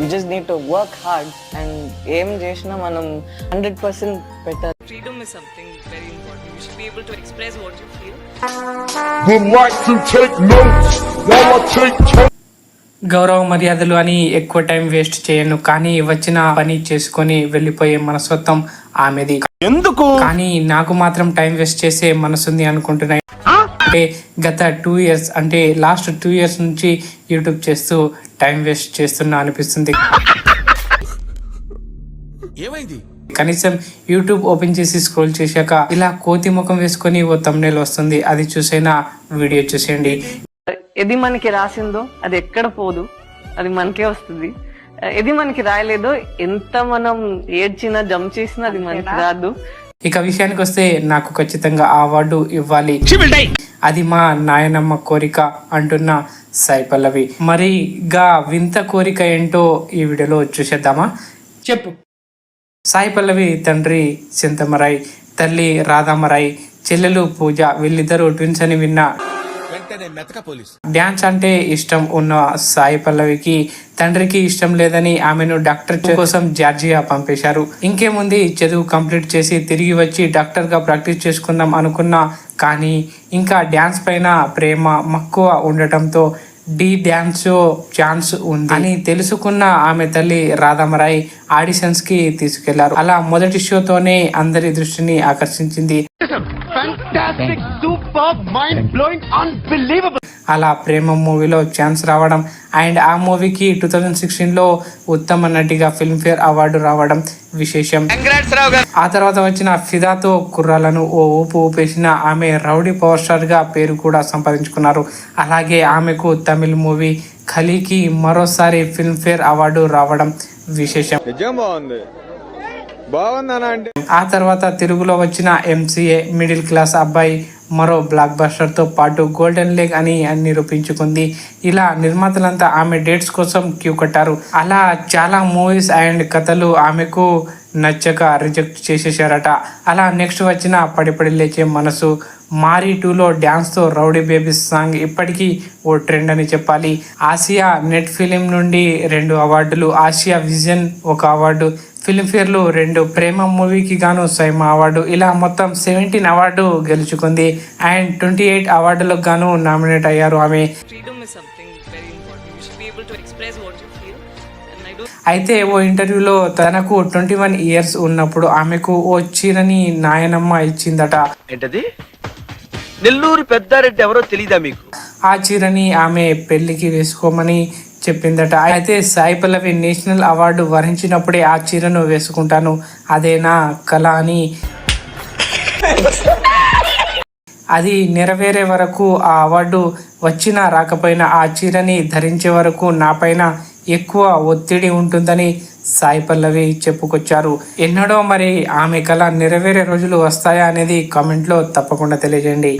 You just need to work hard and ఏం చేసినా మనం హండ్రెడ్ పర్సెంట్ పెట్టాలి freedom is something very important. You should be able to express what you feel. would like to take notes while I take to- గౌరవ మర్యాదలు అని ఎక్కువ time waste చేయను. కానీ వచ్చిన పని చేసుకొని వెళ్ళిపోయే మనస్తత్వం ఆమెది. ఎందుకు? కానీ నాకు మాత్రం టైం వేస్ట్ చేసే మనసుంది అనుకుంటున్నాయి. అంటే గత టూ ఇయర్స్ అంటే లాస్ట్ టూ ఇయర్స్ నుంచి యూట్యూబ్ చేస్తూ టైం వేస్ట్ చేస్తున్నా అనిపిస్తుంది. ఏమైంది? కనీసం యూట్యూబ్ ఓపెన్ చేసి స్క్రోల్ చేశాక ఇలా కోతి ముఖం వేసుకొని ఓ తమ్నేల్ వస్తుంది. అది చూసైనా వీడియో చూసేయండి. ఏది మనకి రాసిందో అది ఎక్కడ పోదు అది మనకే వస్తుంది. ఏది మనకి రాయలేదో ఎంత మనం ఏడ్చినా జంప్ చేసినా అది మనకి రాదు. ఇక విషయానికి వస్తే నాకు ఖచ్చితంగా ఆ అవార్డు ఇవ్వాలి. అది మా నాయనమ్మ కోరిక అంటున్న సైపల్లవి మరి గా వింత కోరిక ఏంటో ఈ వీడియోలో చూసేద్దామా? చెప్పు. సాయి పల్లవి తండ్రి చింతమరాయ్ తల్లి రాధామరాయ్ చెల్లెలు పూజ వీళ్ళిద్దరూ ట్విన్స్ అని విన్నా డ్యాన్స్ అంటే ఇష్టం ఉన్న సాయి పల్లవికి తండ్రికి ఇష్టం లేదని ఆమెను డాక్టర్ కోసం జార్జియా పంపేశారు. ఇంకేముంది చదువు కంప్లీట్ చేసి తిరిగి వచ్చి డాక్టర్గా ప్రాక్టీస్ చేసుకుందాం అనుకున్నా కానీ ఇంకా డ్యాన్స్ పైన ప్రేమ మక్కువ ఉండటంతో డి డ్యాన్స్ ఛాన్స్ ఉంది అని తెలుసుకున్న ఆమె తల్లి రాధామరాయ్ ఆడిషన్స్కి తీసుకెళ్ళారు. అలా మొదటి షోతోనే అందరి దృష్టిని ఆకర్షించింది. అలా ప్రేమ మూవీలో ఛాన్స్ రావడం అండ్ ఆ మూవీకి టూ థౌజండ్ సిక్స్టీన్లో ఉత్తమ నటిగా ఫిల్మ్ఫేర్ అవార్డు రావడం విశేషం. ఆ తర్వాత వచ్చిన ఫిదాతో కుర్రాలను ఓ ఊపు ఊపేసిన ఆమె రౌడీ పవర్ స్టార్గా పేరు కూడా సంపాదించుకున్నారు. అలాగే ఆమెకు తమిళ మూవీ ఖలీకి మరోసారి ఫిల్మ్ఫేర్ అవార్డు రావడం విశేషం. నిజం బాగుంది. బాగుందనా ఆ తర్వాత తెలుగులో వచ్చిన ఎంసీఏ మిడిల్ క్లాస్ అబ్బాయి మరో బ్లాక్ బస్టర్తో పాటు గోల్డెన్ లేగ్ అని నిరూపించుకుంది ఇలా నిర్మాతలంతా ఆమె డేట్స్ కోసం క్యూ కట్టారు. అలా చాలా మూవీస్ అండ్ కథలు ఆమెకు నచ్చక రిజెక్ట్ చేసేసారట అలా నెక్స్ట్ వచ్చిన పడిపడి లేచే మనసు. మారీ టూలో డ్యాన్స్తో రౌడీ బేబీస్ సాంగ్ ఇప్పటికీ ఓ ట్రెండ్ అని చెప్పాలి. ఆసియా నెట్ ఫిలిం నుండి రెండు అవార్డులు ఆసియా విజన్ ఒక అవార్డు ఫిల్మ్ఫేర్లో రెండు ప్రేమ మూవీకి గాను సైమా అవార్డు. ఇలా మొత్తం సెవెంటీన్ అవార్డు గెలుచుకుంది. అండ్ ట్వంటీ ఎయిట్ అవార్డులకు గాను నామినేట్ అయ్యారు ఆమె. అయితే ఓ ఇంటర్వ్యూలో తనకు ట్వంటీ వన్ ఇయర్స్ ఉన్నప్పుడు ఆమెకు ఓ చీరని నాయనమ్మ ఇచ్చిందట. ఏంటది? నెల్లూరు పెద్దారెడ్డి ఎవరో తెలీదా మీకు? ఆ చీరని ఆమె పెళ్ళికి వేసుకోమని చెప్పిందట. అయితే సాయి పల్లవి నేషనల్ అవార్డు వరించినప్పుడే ఆ చీరను వేసుకుంటాను. అదే నా కళ అని అది నెరవేరే వరకు ఆ అవార్డు వచ్చినా రాకపోయినా ఆ చీరని ధరించే వరకు నాపైన ఎక్కువ ఒత్తిడి ఉంటుందని సాయి పల్లవి చెప్పుకొచ్చారు. ఎన్నడో మరి ఆమె కళ నెరవేరే రోజులు వస్తాయా అనేది కామెంట్లో తప్పకుండా తెలియజేయండి.